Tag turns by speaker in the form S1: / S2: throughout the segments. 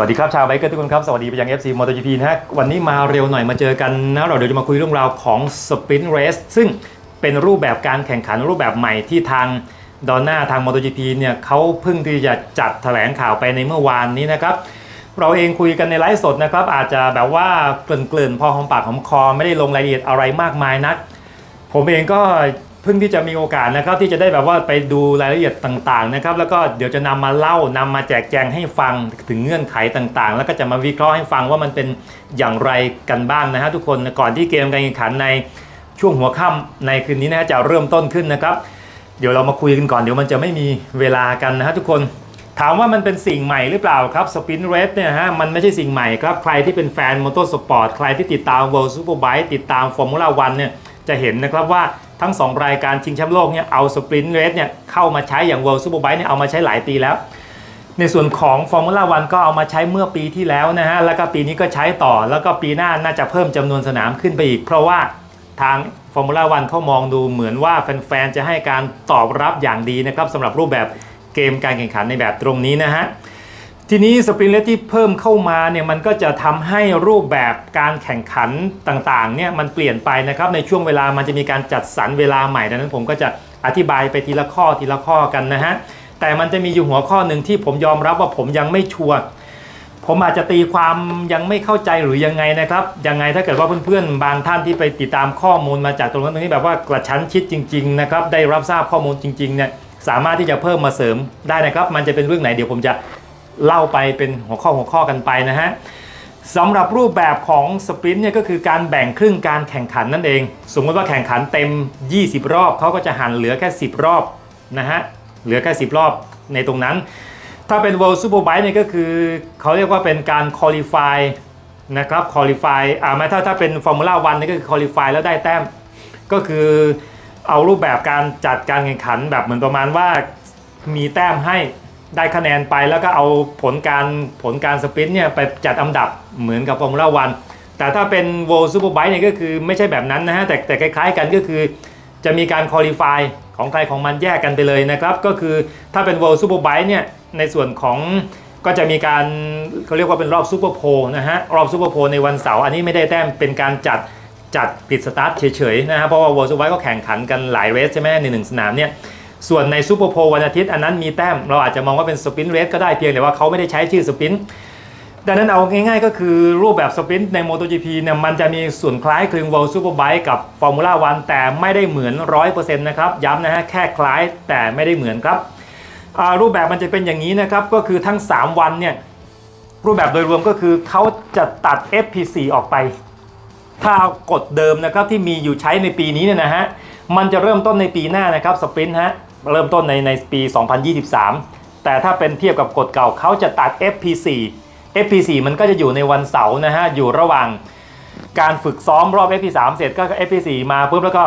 S1: สวัสดีครับชาวไบเกอร์ทุกคนครับ สวัสดีไปยัง FC MotoGP นะฮะวันนี้มาเร็วหน่อยมาเจอกันนะเราเดี๋ยวจะมาคุยเรื่องราวของ Sprint Race ซึ่งเป็นรูปแบบการแข่งขันรูปแบบใหม่ที่ทางดอนน่าทาง MotoGP เนี่ยเขาเพิ่งที่จะจัดแถลงข่าวไปในเมื่อวานนี้นะครับ เราเองคุยกันในไลฟ์สดนะครับ อาจจะแบบว่าเกลื่อนๆพอหอมปากหอมคอ ไม่ได้ลงรายละเอียดอะไรมากมายนัก ผมเองก็ เพิ่งที่จะมีโอกาสนะครับที่จะได้แบบว่าไปดูรายละเอียดต่างๆนะครับแล้วก็เดี๋ยวจะนำมาเล่านำมาแจกแจงให้ฟังถึงเงื่อนไขต่างๆ แล้วก็จะมาวิเคราะห์ให้ฟังว่ามันเป็นอย่างไรกันบ้างนะฮะทุกคนก่อนที่เกมการแข่งขันในช่วงหัวค่ำในคืนนี้นะฮะจะเริ่มต้นขึ้นนะครับ เดี๋ยวเรามาคุยกันก่อนเดี๋ยวมันจะไม่มีเวลากันนะฮะทุกคน ถามว่ามันเป็นสิ่งใหม่หรือเปล่าครับสปินเรสเนี่ยฮะมันไม่ใช่สิ่งใหม่ครับ ใครที่เป็นแฟนมอเตอร์สปอร์ตใครที่ติดตาม World Superbike ติดตาม Formula 1เนี่ยจะเห็นนะครับว่า ทั้ง 2 รายการชิงแชมป์โลกเนี่ยเอาสปรินต์เรสเนี่ยเข้ามาใช้อย่าง World Superbike เนี่ยเอามาใช้หลายปีแล้ว ในส่วนของ Formula 1ก็เอามาใช้เมื่อปีที่แล้วนะฮะแล้วก็ปีนี้ก็ใช้ต่อแล้วก็ปีหน้าน่าจะเพิ่มจำนวนสนามขึ้นไปอีก เพราะว่าทาง Formula 1เขามองดูเหมือนว่าแฟนๆจะให้การตอบรับอย่างดีนะครับสำหรับรูปแบบเกมการแข่งขันในแบบตรงนี้นะฮะ ทีนี้สปรินเลสที่เพิ่มเข้ามาเนี่ยมันก็จะทำให้รูปแบบการแข่งขันต่างๆเนี่ยมันเปลี่ยนไปนะครับในช่วงเวลามันจะมีการจัดสรรเวลาใหม่ดังนั้นผมก็จะอธิบายไปทีละข้อทีละข้อกันนะฮะแต่มันจะมีอยู่หัวข้อหนึ่งที่ผมยอมรับว่าผมยังไม่ชัวร์ผมอาจจะตีความยังไม่เข้าใจหรือยังไงนะครับยังไงถ้าเกิดว่าเพื่อนๆบางท่านที่ไปติดตามข้อมูลมาจากตรงนั้นตรงนี้แบบว่ากระชั้นชิดจริงๆนะครับได้รับทราบข้อมูลจริงๆเนี่ยสามารถที่จะเพิ่มมาเสริมได้นะครับ มันจะเป็นเรื่องไหนเดี๋ยวผมจะ เล่าไปเป็นหัวข้อหัวข้อกันไปนะฮะสำหรับรูปแบบของสปรินต์เนี่ยก็คือการแบ่งครึ่งการแข่งขันนั่นเอง สมมติว่าแข่งขันเต็ม 20 รอบเขาก็จะหันเหลือแค่ 10 รอบนะฮะเหลือแค่ 10 รอบในตรงนั้น ถ้าเป็น World Superbike เนี่ยก็คือเขาเรียกว่าเป็นการ qualify นะครับ qualify อ่าไม่ถ้าถ้าเป็น Formula 1นี่ก็คือ qualify แล้วได้แต้ม ก็คือเอารูปแบบการจัดการแข่งขันแบบเหมือนประมาณว่ามีแต้มให้ ได้คะแนนไปแล้วก็เอาผลการผลการสปรินต์เนี่ยไปจัดอันดับเหมือนกับฟอร์มูล่าวันแต่ถ้าเป็น World Superbike เนี่ยก็คือไม่ใช่แบบนั้นนะฮะแต่แต่คล้ายๆกันก็คือจะมีการ qualify ของใครของมันแยกกันไปเลยนะครับ ก็คือถ้าเป็น World Superbike เนี่ยในส่วนของก็จะมีการเขาเรียกว่าเป็นรอบซูเปอร์โพนะฮะรอบซูเปอร์โพในวันเสาร์อันนี้ไม่ได้แต้มเป็นการจัดจัดปิดสตาร์ทเฉยๆนะฮะเพราะว่า World Superbike ก็แข่งขันกันหลายเรสใช่ไหมในหนึ่งสนามเนี่ย ส่วนในซูเปอร์โพลวันอาทิตย์อันนั้นมีแต้ม เราอาจจะมองว่าเป็นสปินเรสก็ได้เพียงแต่ว่าเขาไม่ได้ใช้ชื่อสปินดังนั้นเอาง่ายๆก็คือรูปแบบสปรินต์ใน MotoGP เนี่ยมันจะมีส่วนคล้ายคลึง World Superbike กับ Formula 1 แต่ไม่ได้เหมือน 100%นะครับย้ำนะฮะแค่คล้ายแต่ไม่ได้เหมือนครับ รูปแบบมันจะเป็นอย่างนี้นะครับ ก็คือทั้ง 3 วันเนี่ย รูปแบบโดยรวมก็คือเขาจะตัด FP4 ออกไป ถ้าเอากฎเดิมนะครับที่มีอยู่ใช้ในปีนี้เนี่ยนะฮะมันจะเริ่มต้นในปีหน้านะครับสปรินต์ฮะ เริ่มต้นในในปี 2023 แต่ถ้าเป็นเทียบกับกฎเก่าเขาจะตัด FP4 FP4 มันก็จะอยู่ในวันเสาร์นะฮะ อยู่ระหว่างการฝึกซ้อมรอบ FP3 เสร็จก็ FP4 มาปุ๊บแล้วก็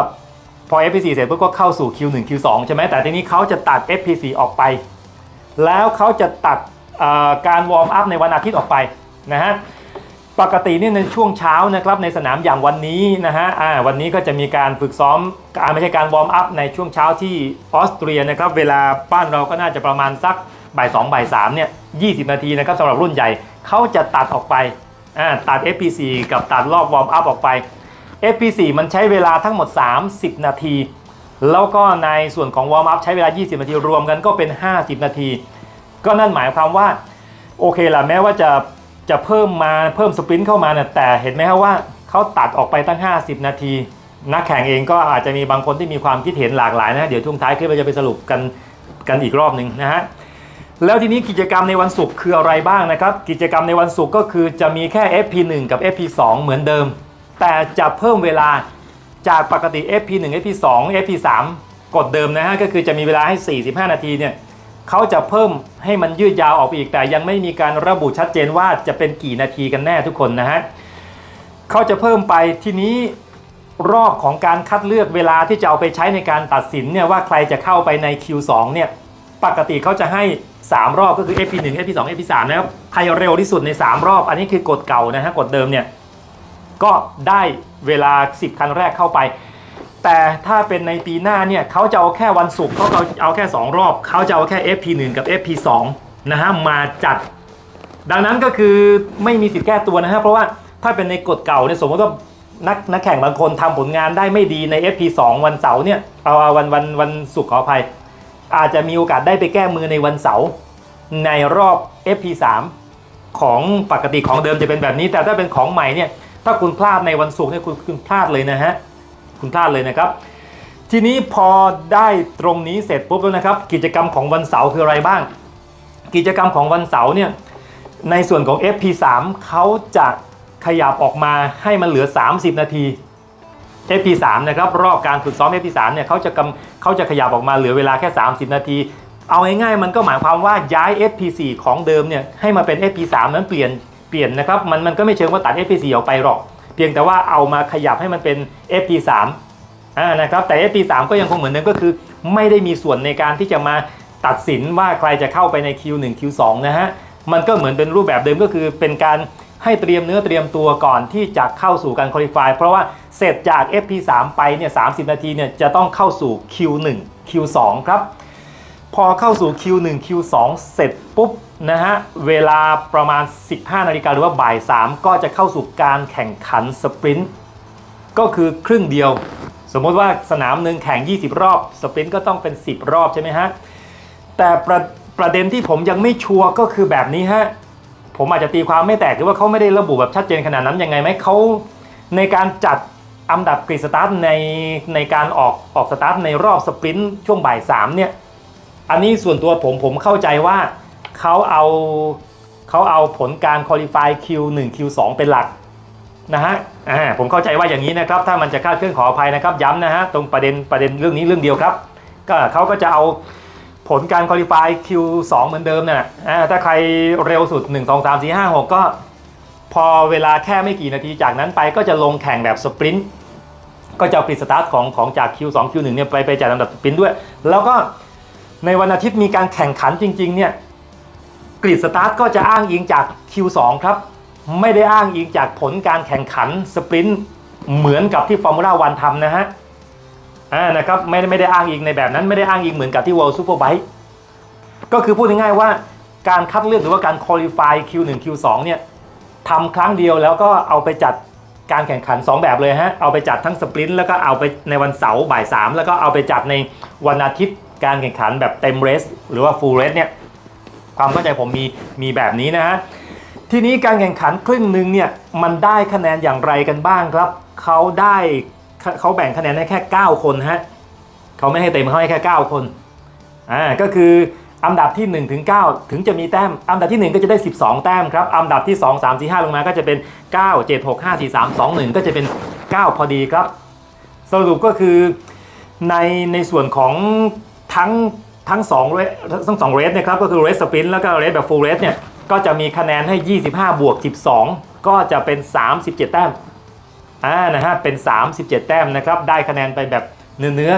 S1: พอ FP4 เสร็จปุ๊บก็เข้าสู่ Q1 Q2 ใช่ไหมแต่ทีนี้เขาจะตัด FP4 ออกไป แล้วเขาจะตัดการวอร์มอัพในวันอาทิตย์ออกไปนะฮะ ปกติเนี่ยในช่วงเช้านะครับในสนามอย่างวันนี้นะฮะอ่าวันนี้ก็จะมีการฝึกซ้อมอาไม่ใช่การวอร์มอัพในช่วงเช้าที่ออสเตรียนะครับเวลาบ้านเราก็น่าจะประมาณสักบ่ายสองบ่ายสามเนี่ย20นาทีนะครับสำหรับรุ่นใหญ่เขาจะตัดออกไปอ่าตัด FP4 กับตัดรอบวอร์มอัพออกไป FP4 มันใช้เวลาทั้งหมด 30 นาที แล้วก็ในส่วนของวอร์มอัพใช้เวลา 20 นาทีรวมกันก็เป็น 50 นาที ก็นั่นหมายความว่าโอเคละแม้ว่าจะ จะเพิ่มมาเพิ่มสปรินต์เข้ามาเนี่ยแต่เห็นไหมครับว่าเขาตัดออกไปตั้ง 50 นาที นักแข่งเองก็อาจจะมีบางคนที่มีความคิดเห็นหลากหลายนะเดี๋ยวช่วงท้ายคลิปเราจะไปสรุปกันกันอีกรอบหนึ่งนะฮะแล้วทีนี้กิจกรรมในวันศุกร์คืออะไรบ้างนะครับ กิจกรรมในวันศุกร์ก็คือจะมีแค่ FP1 กับ FP2 เหมือนเดิม แต่จะเพิ่มเวลาจากปกติ FP1 FP2 FP3 กดเดิมนะฮะก็คือจะมีเวลาให้ 45 นาทีเนี่ย เขาจะเพิ่มให้มันยืดยาวออกไปอีก แต่ยังไม่มีการระบุชัดเจนว่าจะเป็นกี่นาทีกันแน่ทุกคนนะฮะเขาจะเพิ่มไปทีนี้รอบของการคัดเลือกเวลาที่จะเอาไปใช้ในการตัดสินเนี่ยว่าใครจะเข้าไปใน Q2 เนี่ยปกติเขาจะให้ 3 รอบก็คือ FP1 FP2 FP3 นะครับใครเร็วที่สุดใน 3 รอบ อันนี้คือกฎเก่านะฮะกฎเดิมเนี่ยก็ได้เวลา 10 คันแรกเข้าไป แต่ถ้าเป็นในปีหน้าเนี่ยเขาจะเอาแค่วันศุกร์เขาเอาเอาแค่ 2 รอบ เขาจะเอาแค่ FP1 กับ FP2 นะฮะมาจัด ดังนั้นก็คือไม่มีสิทธิ์แก้ตัวนะฮะเพราะว่าถ้าเป็นในกฎเก่าเนี่ยสมมติว่านักนักแข่งบางคนทำผลงานได้ไม่ดีใน FP2 วันเสาร์เนี่ยเอาเอาวันวันวันศุกร์ขออภัย อาจจะมีโอกาสได้ไปแก้มือในวันเสาร์ในรอบ FP3 ของปกติของเดิมจะเป็นแบบนี้ แต่ถ้าเป็นของใหม่เนี่ยถ้าคุณพลาดในวันศุกร์เนี่ยคุณคุณพลาดเลยนะฮะ คุณพลาดเลยนะครับ ทีนี้พอได้ตรงนี้เสร็จปุ๊บแล้วนะครับ กิจกรรมของวันเสาร์คืออะไรบ้าง กิจกรรมของวันเสาร์เนี่ยในส่วนของ FP3 เขาจะขยับออกมาให้มันเหลือ 30 นาที FP3 นะครับรอบการฝึกซ้อม FP3 เนี่ยเขาจะกำเขาจะขยับออกมาเหลือเวลาแค่ 30 นาที เอาง่ายๆมันก็หมายความว่าย้าย FP4 ของเดิมเนี่ยให้มาเป็น FP3 นั้นเปลี่ยนเปลี่ยนนะครับมันมันก็ไม่เชิงว่าตัด FP4 ออกไปหรอก เพียงแต่ว่าเอามาขยับให้มันเป็น FP3 นะครับแต่ FP3 ก็ยังคงเหมือนเดิมก็คือ ไม่ได้มีส่วนในการที่จะมาตัดสินว่าใครจะเข้าไปใน Q1 Q2 นะฮะมันก็เหมือนเป็นรูปแบบเดิมก็คือเป็นการให้เตรียมเนื้อเตรียมตัวก่อนที่จะเข้าสู่การคุริฟายเพราะว่าเสร็จจาก FP3 ไปเนี่ย30 นาทีเนี่ยจะต้องเข้าสู่ Q1 Q2 ครับ พอเข้าสู่ Q1 Q2 เสร็จปุ๊บนะฮะเวลาประมาณ 15 นาฬิกาหรือว่าบ่าย 3 ก็จะเข้าสู่การแข่งขันสปรินต์ก็คือครึ่งเดียว สมมติว่าสนามหนึ่งแข่ง 20 รอบสปรินต์ก็ต้องเป็น 10 รอบใช่ไหมฮะแต่ประประเด็นที่ผมยังไม่ชัวร์ก็คือแบบนี้ฮะผมอาจจะตีความไม่แตกหรือว่าเขาไม่ได้ระบุแบบชัดเจนขนาดนั้นยังไงไหมเขาในการจัดอันดับกรีสตาร์ทในในการออกออกสตาร์ทในรอบสปรินต์ช่วงบ่ายสามเนี่ย อันนี้ส่วนตัวผมผมเข้าใจว่าเขาเอาเขาเอาผลการคุริฟาย Q1 Q2 เป็นหลักนะฮะอ่าผมเข้าใจว่าอย่างนี้นะครับ ถ้ามันจะคาดเคลื่อนขออภัยนะครับ ย้ำนะฮะตรงประเด็นประเด็นเรื่องนี้เรื่องเดียวครับ ก็เขาก็จะเอาผลการคุริฟาย Q2 เหมือนเดิมเนี่ยอ่าถ้าใครเร็วสุด 1 2 3 4 5 6 ก็พอเวลาแค่ไม่กี่นาทีจากนั้นไปก็จะลงแข่งแบบสปรินต์ก็จะปริสตาร์ทของของจาก Q2 Q1 เนี่ยไปไปจัดลำดับสปรินต์ด้วย แล้วก็ ในวันอาทิตย์มีการแข่งขันจริง ๆ เนี่ยกริดสตาร์ทก็จะอ้างอิงจาก Q2 ครับ ไม่ได้อ้างอิงจากผลการแข่งขันสปรินต์เหมือนกับที่ฟอร์มูล่าวันทำนะฮะอ่านะครับไม่ได้ไม่ได้อ้างอิงในแบบนั้นไม่ได้อ้างอิงเหมือนกับที่ World Superbike ก็คือพูดง่ายๆว่าการคัดเลือกหรือว่าการ qualify Q1 Q2 เนี่ยทำครั้งเดียวแล้วก็เอาไปจัดการแข่งขัน 2 แบบเลยฮะ เอาไปจัดทั้งสปรินต์แล้วก็เอาไปในวันเสาร์บ่าย3แล้วก็เอาไปจัดในวันอาทิตย์ การแข่งขันแบบเต็มเรส หรือว่าฟูลเรสเนี่ยความเข้าใจผมมีมีแบบนี้นะฮะทีนี้การแข่งขันครึ่งหนึ่งเนี่ยมันได้คะแนนอย่างไรกันบ้างครับเขาได้เขาเขาแบ่งคะแนนได้แค่ 9 คนฮะเขาไม่ให้เต็มเขาให้แค่ 9 คนอ่าก็คืออันดับที่1ถึง9ถึงจะมีแต้ม อันดับที่ 1 ก็จะได้ 12 แต้มครับ อันดับที่ 2 3 4 5 ลงมาก็จะเป็น 9 7 6 5 4 3 2 1 ก็จะเป็น 9 พอดีครับ สรุปก็คือในในส่วนของ ทั้งทั้ง2เรสทั้งสองเรสนะครับก็คือเรสสปรินแล้วก็เรสแบบฟูลเรสเนี่ยก็จะมีคะแนนให้ 25 บวก 12 ก็จะเป็น 37 แต้มอ่านะฮะเป็น 37 แต้มนะครับได้คะแนนไปแบบเนื้อเนื้อ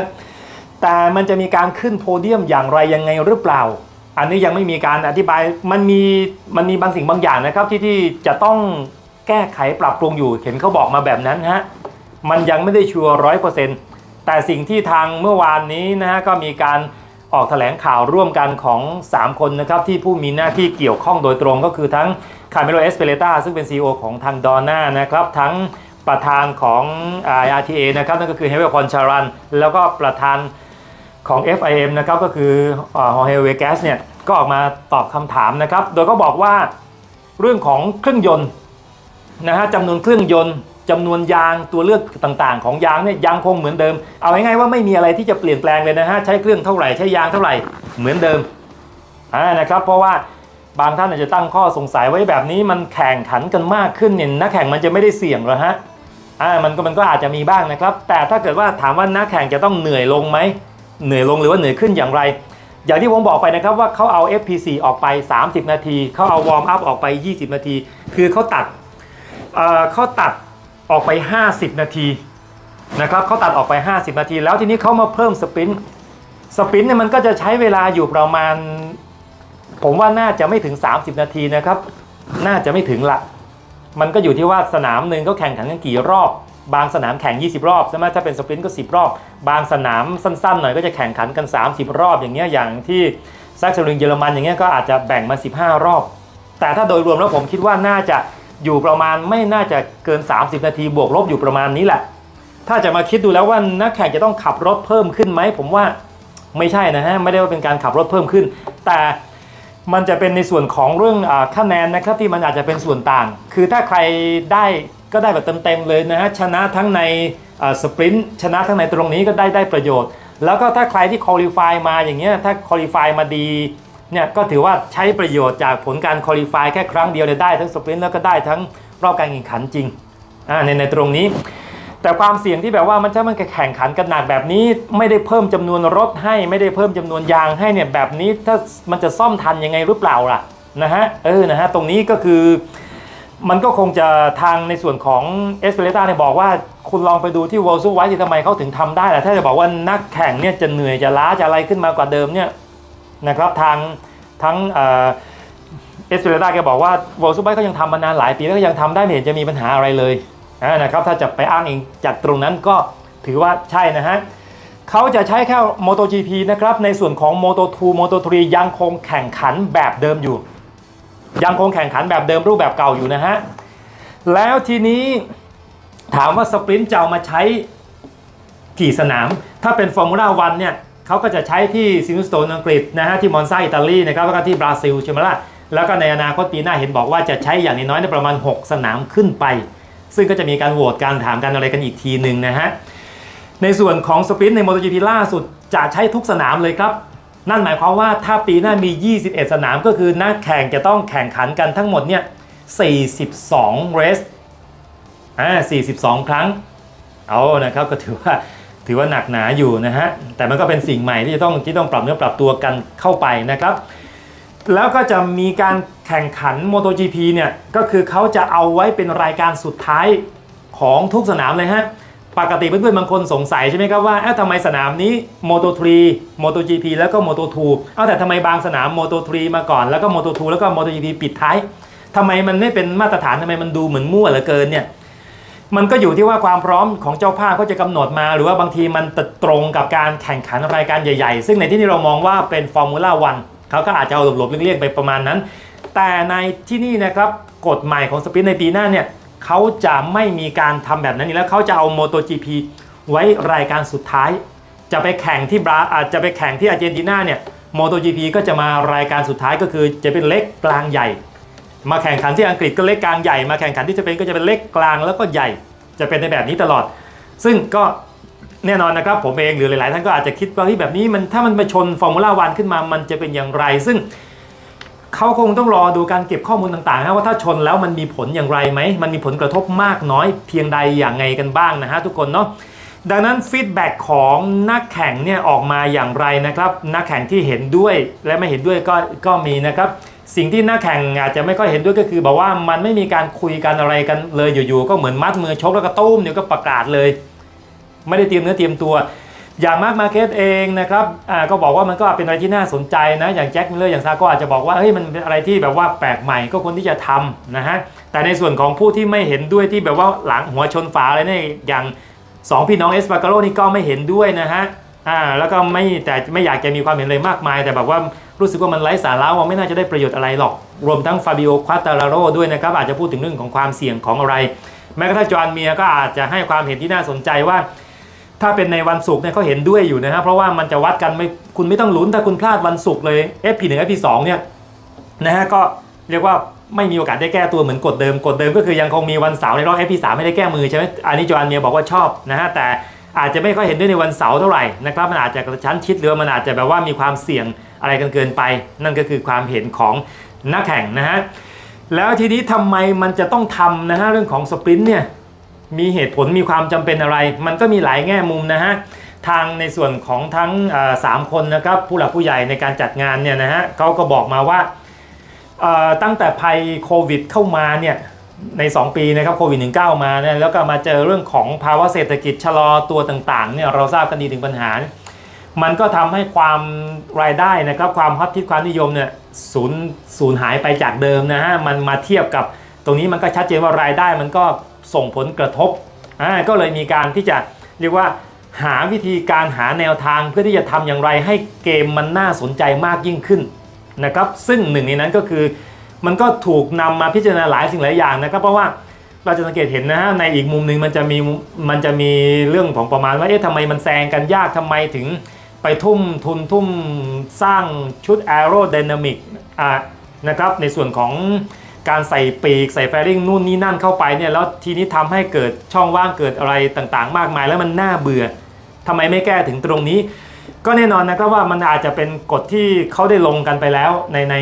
S1: แต่มันจะมีการขึ้นโพเดียมอย่างไรยังไงหรือเปล่า อันนี้ยังไม่มีการอธิบายมันมีมันมีบางสิ่งบางอย่างนะครับที่ที่จะต้องแก้ไขปรับปรุงอยู่เห็นเขาบอกมาแบบนั้นฮะมันยังไม่ได้ชัวร์ร้อยเปอร์เซ็นต์ แต่สิ่งที่ทางเมื่อวานนี้นะฮะก็มีการออกแถลงข่าวร่วมกันของ 3 คนนะครับที่ผู้มีหน้าที่เกี่ยวข้องโดยตรงก็คือทั้งคาร์เมโลเอสเปเลตาซึ่งเป็น CEO ของทางดอน่านะครับทั้งประธานของ IRTA นะครับนั่นก็คือเฮเวลพอนชารัน แล้วก็ประธานของ FIM นะครับก็คือฮอเฮเวแกสเนี่ยก็ออกมาตอบคำถามนะครับ โดยก็บอกว่าเรื่องของเครื่องยนต์นะฮะจำนวนเครื่องยนต์ จำนวนยางตัวเลือกต่างๆ ของยางเนี่ยยังคงเหมือนเดิม เอาง่ายๆว่าไม่มีอะไรที่จะเปลี่ยนแปลงเลยนะฮะใช้เครื่องเท่าไหร่ใช้ยางเท่าไหร่เหมือนเดิมอ่านะครับเพราะว่าบางท่านอาจจะตั้งข้อสงสัยไว้แบบนี้มันแข่งขันกันมากขึ้นเนี่ยนักแข่งมันจะไม่ได้เสี่ยงเหรอฮะอ่ามันก็มันก็อาจจะมีบ้างนะครับ แต่ถ้าเกิดว่าถามว่านักแข่งจะต้องเหนื่อยลงไหมเหนื่อยลงหรือว่าเหนื่อยขึ้นอย่างไร อย่างที่ผมบอกไปนะครับว่าเขาเอา FP4 ออกไป 30 นาทีเขาเอาวอร์มอัพออกไป 20 นาที คือเขาตัดเขาตัด ออกไป 50 นาทีนะครับเขาตัดออกไป 50 นาที แล้วทีนี้เขามาเพิ่มสปรินต์สปรินต์เนี่ยมันก็จะใช้เวลาอยู่ประมาณ ผมว่าน่าจะไม่ถึง 30 นาทีนะครับ น่าจะไม่ถึงละ มันก็อยู่ที่ว่าสนามหนึ่งเขาแข่งขันกันกี่รอบ บางสนามแข่ง 20 รอบใช่ไหมถ้าเป็นสปรินต์ก็ 10 รอบ บางสนามสั้นๆ หน่อยก็จะแข่งขันกัน 30 รอบอย่างเงี้ยอย่างที่แซกเซอริงเยอรมันอย่างเงี้ยก็อาจจะแบ่งมา 15 รอบ แต่ถ้าโดยรวมแล้วผมคิดว่าน่าจะ อยู่ประมาณไม่น่าจะเกิน 30 นาทีบวกลบอยู่ประมาณนี้แหละ ถ้าจะมาคิดดูแล้วว่านักแข่งจะต้องขับรถเพิ่มขึ้นไหม ผมว่าไม่ใช่นะฮะ ไม่ได้ว่าเป็นการขับรถเพิ่มขึ้น แต่มันจะเป็นในส่วนของเรื่องคะแนนนะครับที่มันอาจจะเป็นส่วนต่าง คือถ้าใครได้ก็ได้แบบเต็มๆเลยนะฮะ ชนะทั้งในสปรินต์ชนะทั้งในตรงนี้ก็ได้ได้ประโยชน์ แล้วก็ถ้าใครที่คอลี่ฟายมาอย่างเงี้ยถ้าคอลี่ฟายมาดี เนี่ยก็ถือว่าใช้ประโยชน์จากผลการคอลี่ฟายแค่ครั้งเดียวเนี่ยได้ทั้งสปรินต์แล้วก็ได้ทั้งรอบการแข่งขันจริงในในตรงนี้ แต่ความเสี่ยงที่แบบว่ามันถ้ามันแข่งขันกันหนักแบบนี้ไม่ได้เพิ่มจำนวนรถให้ไม่ได้เพิ่มจำนวนยางให้เนี่ยแบบนี้ถ้ามันจะซ่อมทันยังไงหรือเปล่าล่ะนะฮะเออนะฮะตรงนี้ก็คือมันก็คงจะทางในส่วนของเอสเปเรต้าเนี่ยบอกว่าคุณลองไปดูที่ w o l s ไวที่ทำไมเขาถึงทำได้แหละถ้าจะบอกว่านักแข่งเนี่ยจะเหนื่อยจะล้าจะอะไรขึ้นมากว่าเดิมเนี่ย นะครับทางทั้งเอสเปเรต้าแกบอกว่า w o l s ไว้เขายังทำมานานหลายปีแล้วก็ยังทำได้ไม่เห็นจะมีปัญหาอะไรเลยนะครับถ้าจะไปอ้างเองจากตรงนั้นก็ถือว่าใช่นะฮะเขาจะใช้แค่ MotoGP นะครับในส่วนของ Moto2 Moto3 ยังคงแข่งขันแบบเดิมอยู่ ยังคงแข่งขันแบบเดิมรูปแบบเก่าอยู่นะฮะแล้วทีนี้ถามว่าสปรินต์จะเอามาใช้กี่สนาม ถ้าเป็นฟอร์มูล่าวันเนี่ย เขาก็จะใช้ที่ซินสโตนอังกฤษนะฮะที่มอนซาอิตาลีนะครับแล้วก็ที่บราซิลใช่ไหมล่ะแล้วก็ในอนาคตปีหน้าเห็นบอกว่าจะใช้อย่างน้อยๆในประมาณ 6 สนามขึ้นไป ซึ่งก็จะมีการโหวตการถามกันอะไรกันอีกทีหนึ่งนะฮะในส่วนของสปรินต์ใน MotoGP ล่าสุดจะใช้ทุกสนามเลยครับ นั่นหมายความว่าถ้าปีหน้ามี 21 สนามก็คือนักแข่งจะต้องแข่งขันกันทั้งหมดเนี่ย 42 เรสอ่า42 ครั้ง เอานะครับก็ถือว่า ถือว่าหนักหนาอยู่นะฮะ แต่มันก็เป็นสิ่งใหม่ที่จะต้องที่ต้องปรับเนื้อปรับตัวกันเข้าไปนะครับ แล้วก็จะมีการแข่งขัน MotoGP เนี่ย ก็คือเขาจะเอาไว้เป็นรายการสุดท้ายของทุกสนามเลยฮะ ปกติเพื่อนๆบางคนสงสัยใช่ไหมครับว่าเอ๊ะทำไมสนามนี้ Moto3 MotoGP แล้วก็ Moto2 เอ้าแต่ทำไมบางสนาม Moto3 มาก่อนแล้วก็ Moto2 แล้วก็ MotoGP ปิดท้ายทำไมมันไม่เป็นมาตรฐานทำไมมันดูเหมือนมั่วเหลือเกินเนี่ย มันก็อยู่ที่ว่าความพร้อมของเจ้าภาพเขาจะกำหนดมา หรือว่าบางทีมันตรงกับการแข่งขันรายการใหญ่ ๆ ซึ่งในที่นี้เรามองว่าเป็นฟอร์มูล่าวันเขาก็อาจจะเอาหลบๆเลี่ยงๆไปประมาณนั้น แต่ในที่นี่นะครับกฎใหม่ของสปินในปีหน้าเนี่ยเขาจะไม่มีการทำแบบนั้นอีกแล้วเขาจะเอา MotoGP ไว้รายการสุดท้าย จะไปแข่งที่บราอาจจะไปแข่งที่อาร์เจนตินาเนี่ย MotoGP ก็จะมารายการสุดท้ายก็คือจะเป็นเล็กกลางใหญ่ มาแข่งขันที่อังกฤษก็เล็กกลางใหญ่มาแข่งขันที่จะเป็นก็จะเป็นเล็กกลางแล้วก็ใหญ่จะเป็นในแบบนี้ตลอด ซึ่งก็แน่นอนนะครับผมเองหรือหลาย ๆ ท่านก็อาจจะคิดว่าที่แบบนี้มันถ้ามันไปชนฟอร์มูล่าวันขึ้นมามันจะเป็นอย่างไร ซึ่งเขาคงต้องรอดูการเก็บข้อมูลต่างๆนะว่าถ้าชนแล้วมันมีผลอย่างไรไหมมันมีผลกระทบมากน้อยเพียงใดอย่างไงกันบ้างนะฮะทุกคนเนาะดังนั้นฟีดแบ็กของนักแข่งเนี่ยออกมาอย่างไรนะครับนักแข่งที่เห็นด้วยและไม่เห็นด้วยก็ก็มีนะครับ สิ่งที่นักแข่งอาจจะไม่ค่อยเห็นด้วยก็คือบอกว่ามันไม่มีการคุยกันอะไรกันเลยอยู่ๆก็เหมือนมัดมือชกแล้วก็ตุ้มเดี๋ยวก็ประกาศเลย ไม่ได้เตรียมเนื้อเตรียมตัว อย่างมาร์คมาเก็ตเองนะครับก็บอกว่ามันก็เป็นอะไรที่น่าสนใจนะ อย่างแจ็คมิลเลอร์อย่างซาก็อาจจะบอกว่าเฮ้ยมันเป็นอะไรที่แบบว่าแปลกใหม่ก็ควรที่จะทำนะฮะแต่ในส่วนของผู้ที่ไม่เห็นด้วยที่แบบว่าหลังหัวชนฝาอะไรเนี่ยอย่างสองพี่น้องเอสปาการโรนี่ก็ไม่เห็นด้วยนะฮะอ่าแล้วก็ไม่แต่ไม่อยากจะมีความเห็นเลยมากมาย แต่แบบว่ารู้สึกว่ามันไร้สาระว่าไม่น่าจะได้ประโยชน์อะไรหรอก รวมทั้งฟาบิโอควาตาราโรด้วยนะครับอาจจะพูดถึงเรื่องของความเสี่ยงของอะไร แม้กระทั่งจอห์นเมียก็อาจจะให้ความเห็นที่น่าสนใจว่า ถ้าเป็นในวันศุกร์เนี่ยเขาเห็นด้วยอยู่นะฮะเพราะว่ามันจะวัดกันไม่คุณไม่ต้องลุ้นถ้าคุณพลาดวันศุกร์เลย FP1 FP2 เอพีสองเนี่ยนะฮะก็เรียกว่าไม่มีโอกาสได้แก้ตัวเหมือนกฎเดิมกฎเดิมก็คือยังคงมีวันเสาร์ในรอบ FP3 ไม่ได้แก้มือใช่ไหมอันนี้จอห์นเมียบอกว่าชอบนะฮะแต่ อาจจะไม่ค่อยเห็นด้วยในวันเสาร์เท่าไหร่นะครับมันอาจจะกระชั้นชิดหรือมันอาจจะแบบว่ามีความเสี่ยงอะไรกันเกินไป นั่นก็คือความเห็นของนักแข่งนะฮะแล้วทีนี้ทำไมมันจะต้องทำนะฮะเรื่องของสปรินต์เนี่ยมีเหตุผลมีความจำเป็นอะไร มันก็มีหลายแง่มุมนะฮะทางในส่วนของทั้งสามคนนะครับผู้หลักผู้ใหญ่ในการจัดงานเนี่ยนะฮะเขาก็บอกมาว่าตั้งแต่ภัยโควิดเข้ามาเนี่ย ใน 2 ปีนะครับโควิด -19 มาเนี่ยแล้วก็มาเจอเรื่องของภาวะเศรษฐกิจชะลอตัวต่างๆเนี่ยเราทราบกันดีถึงปัญหา มันก็ทำให้ความรายได้นะครับความฮอตทิตความนิยมเนี่ยสูญสูญหายไปจากเดิมนะฮะมันมาเทียบกับตรงนี้มันก็ชัดเจนว่ารายได้มันก็ส่งผลกระทบอ่าก็เลยมีการที่จะเรียกว่าหาวิธีการหาแนวทางเพื่อที่จะทำอย่างไรให้เกมมันน่าสนใจมากยิ่งขึ้นนะครับซึ่งหนึ่งในนั้นก็คือ มันก็ถูกนำมาพิจารณาหลายสิ่งหลายอย่างนะครับเพราะว่าเราจะสังเกตเห็นนะฮะในอีกมุมหนึ่งมันจะมีมันจะมีเรื่องของประมาณว่าเอ๊ะทำไมมันแซงกันยากทำไมถึงไปทุ่มทุนทุ่มสร้างชุด aerodynamic อะนะครับในส่วนของการใส่ปีกใส่แฟริงนู่นนี่นั่นเข้าไปเนี่ยแล้วทีนี้ทำให้เกิดช่องว่างเกิดอะไรต่างๆ มากมาย แล้วมันน่าเบื่อทำไมไม่แก้ถึงตรงนี้ ก็แน่นอนนะครับว่ามันอาจจะเป็นกฎที่เขาได้ลงกันไปแล้วในใน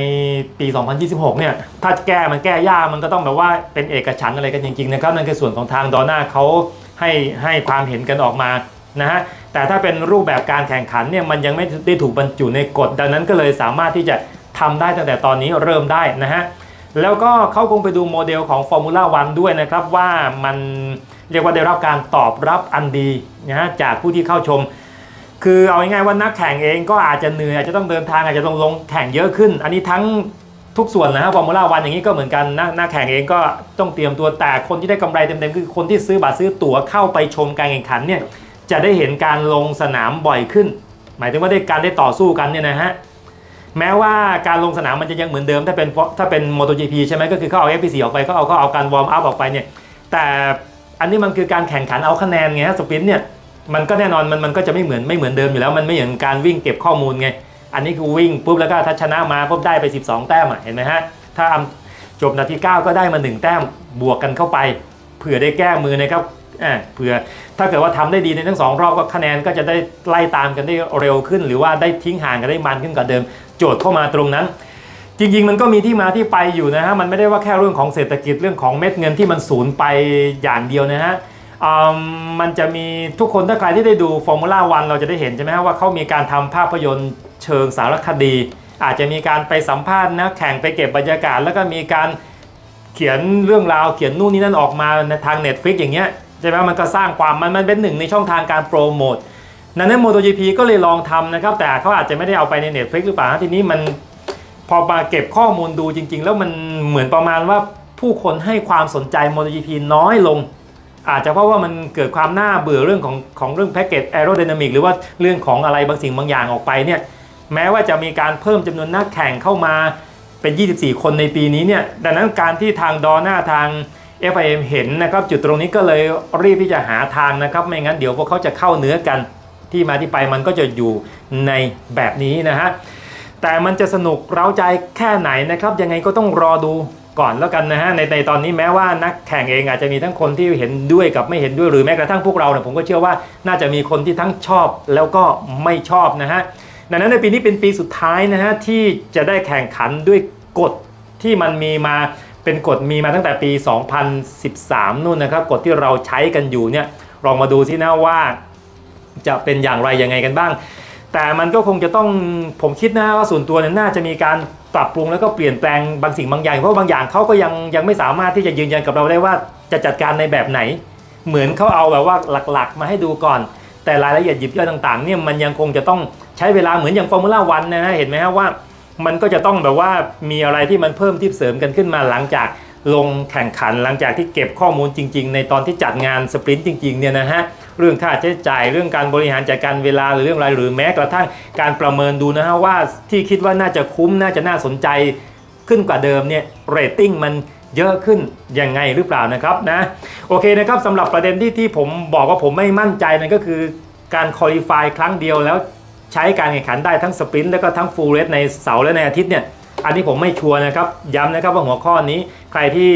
S1: ปี 2026 เนี่ย ถ้าแก้มันแก้ยากมันก็ต้องแบบว่าเป็นเอกฉันอะไรกันจริงๆนะครับนั่นคือส่วนของทางดอน่าเขาให้ให้ความเห็นกันออกมานะฮะแต่ถ้าเป็นรูปแบบการแข่งขันเนี่ยมันยังไม่ได้ถูกบรรจุในกฎดังนั้นก็เลยสามารถที่จะทำได้ตั้งแต่ตอนนี้เริ่มได้นะฮะแล้วก็เขาคงไปดูโมเดลของ Formula 1 ด้วยนะครับว่ามันเรียกว่าได้รับการตอบรับอันดีนะฮะจากผู้ที่เข้าชม คือเอาง่ายๆว่านักแข่งเองก็อาจจะเหนื่อยอาจจะต้องเดินทางอาจจะต้องลงแข่งเยอะขึ้น อันนี้ทั้งทุกส่วนนะฮะฟอร์มูล่าวันอย่างนี้ก็เหมือนกันนักนักแข่งเองก็ต้องเตรียมตัวแต่คนที่ได้กำไรเต็มๆคือคนที่ซื้อบัตรซื้อตั๋วเข้าไปชมการแข่งขันเนี่ยจะได้เห็นการลงสนามบ่อยขึ้น หมายถึงว่าได้การได้ต่อสู้กันเนี่ยนะฮะแม้ว่าการลงสนามมันจะยังเหมือนเดิมถ้าเป็นถ้าเป็น MotoGP ใช่ไหมก็คือเขาเอา FP4 ออกไปเขาเอาเขาเอาการวอร์มอัพออกไปเนี่ยแต่อันนี้มันคือการแข่งขันเอาคะแนนไงฮะสปินเนี่ย มันก็แน่นอนมันมันก็จะไม่เหมือนไม่เหมือนเดิมอยู่แล้วมันไม่เหมือนการวิ่งเก็บข้อมูลไง อันนี้คือวิ่งปุ๊บแล้วก็ถ้าชนะมาปุ๊บได้ไป 12 แต้มอะเห็นไหมฮะถ้าจบนาที 9 ก็ได้มา 1 แต้มบวกกันเข้าไปเผื่อได้แก้มือนะครับอ่าเผื่อถ้าเกิดว่าทำได้ดีในทั้งสองรอบก็คะแนนก็จะได้ไล่ตามกันได้เร็วขึ้น หรือว่าได้ทิ้งห่างกันได้มันขึ้นกว่าเดิม โจทย์เข้ามาตรงนั้น จริง ๆ มันก็มีที่มาที่ไปอยู่นะฮะมันไม่ได้ว่าแค่เรื่องของเศรษฐกิจเรื่องของเม็ดเงินที่มันสูญไปอย่างเดียวนะฮะ มันจะมีทุกคนถ้าใครที่ได้ดูฟอร์มูล่าวันเราจะได้เห็นใช่ไหมฮะว่าเขามีการทำภาพยนตร์เชิงสารคดี อาจจะมีการไปสัมภาษณ์นะแข่งไปเก็บบรรยากาศ แล้วก็มีการเขียนเรื่องราวเขียนนู่นนี่นั่นออกมาในทาง Netflix อย่างเงี้ยใช่ไหมมันก็สร้างความมันมันเป็นหนึ่งในช่องทางการโปรโมทนั้นใน MotoGP ก็เลยลองทำนะครับแต่เขาอาจจะไม่ได้เอาไปใน Netflix หรือเปล่าทีนี้มันพอมาเก็บข้อมูลดูจริง ๆ แล้วมันเหมือนประมาณว่าผู้คนให้ความสนใจ MotoGP น้อยลง อาจจะเพราะว่ามันเกิดความน่าเบื่อเรื่องของของเรื่องแพ็กเกจแอโร d y นามิกหรือว่าเรื่องของอะไรบางสิ่งบางอย่างออกไปเนี่ยแม้ว่าจะมีการเพิ่มจำนวนนักแข่งเข้ามาเป็น 24 คนในปีนี้เนี่ยดังนั้นการที่ทางดอหน้าทาง FIM เห็นนะครับจุดตรงนี้ก็เลยรีบที่จะหาทางนะครับ ไม่งั้นเดี๋ยวพวกเขาจะเข้าเนื้อกันที่มาที่ไปมันก็จะอยู่ในแบบนี้นะฮะแต่มันจะสนุกเร้าใจแค่ไหนนะครับ ยังไงก็ต้องรอดู ก่อนแล้วกันนะฮะในในตอนนี้แม้ว่านักแข่งเองอาจจะมีทั้งคนที่เห็นด้วยกับไม่เห็นด้วยหรือแม้กระทั่งพวกเราเนี่ยผมก็เชื่อว่าน่าจะมีคนที่ทั้งชอบแล้วก็ไม่ชอบนะฮะดังนั้นในปีนี้เป็นปีสุดท้ายนะฮะที่จะได้แข่งขันด้วยกฎที่มันมีมาเป็นกฎมีมาตั้งแต่ปี 2013 นู่นนะครับกฎที่เราใช้กันอยู่เนี่ยลองมาดูซินะว่าจะเป็นอย่างไรยังไงกันบ้าง แต่มันก็คงจะต้องผมคิดนะว่าส่วนตัวเนี่ยน่าจะมีการ ปรับปรุงแล้วก็เปลี่ยนแปลงบางสิ่งบางอย่างเพราะบางอย่างเขาก็ยังยังไม่สามารถที่จะยืนยันกับเราได้ว่าจะจัดการในแบบไหน เหมือนเขาเอาแบบว่าหลักๆ มาให้ดูก่อน แต่รายละเอียดยิบย่อยต่างๆเนี่ยมันยังคงจะต้องใช้เวลาเหมือนอย่างฟอร์มูล่าวันนะฮะเห็นไหมฮะว่า มันก็จะต้องแบบว่ามีอะไรที่มันเพิ่มที่เสริมกันขึ้นมาหลังจาก ลงแข่งขันหลังจากที่เก็บข้อมูลจริง ๆ ในตอนที่จัดงานสปรินต์จริงๆเนี่ยนะฮะเรื่องค่าใช้จ่ายเรื่องการบริหารจัดการเวลาหรือเรื่องอะไรหรือแม้กระทั่งการประเมินดูนะฮะว่าที่คิดว่าน่าจะคุ้มน่าจะน่าสนใจขึ้นกว่าเดิมเนี่ยเรตติ้งมันเยอะขึ้นยังไงหรือเปล่านะครับนะโอเคนะครับสำหรับประเด็นที่ที่ผมบอกว่าผมไม่มั่นใจนั่นก็คือการคอลี่ฟายครั้งเดียวแล้วใช้การแข่งขันได้ทั้งสปรินต์แล้วก็ทั้งฟูลเรสในเสาร์และในอาทิตย์เนี่ย อันนี้ผมไม่ชัวร์นะครับ ย้ำนะครับว่าหัวข้อนี้ใครที่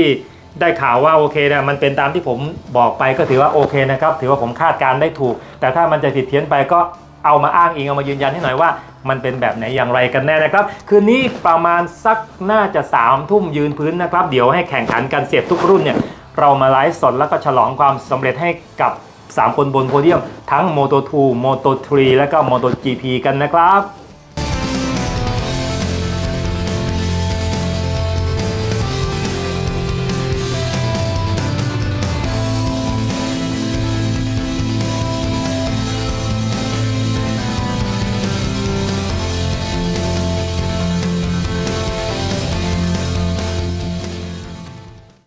S1: ได้ข่าวว่าโอเคนะมันเป็นตามที่ผมบอกไปก็ถือว่าโอเคนะครับ ถือว่าผมคาดการได้ถูก แต่ถ้ามันจะผิดเพี้ยนไปก็เอามาอ้างอิงเอามายืนยันให้หน่อยว่า มันเป็นแบบไหนอย่างไรกันแน่นะครับ คืนนี้ประมาณสักน่าจะ3ามทุ่มยืนพื้นนะครับ เดี๋ยวให้แข่งขันกันเสร็จทุกรุ่นเนี่ยเรามาไลฟ์สดแล้วก็ฉลองความสำเร็จให้กับ 3 คนบนโพเดียม ทั้ง Moto2 Moto3 และก็ MotoGP กันนะครับ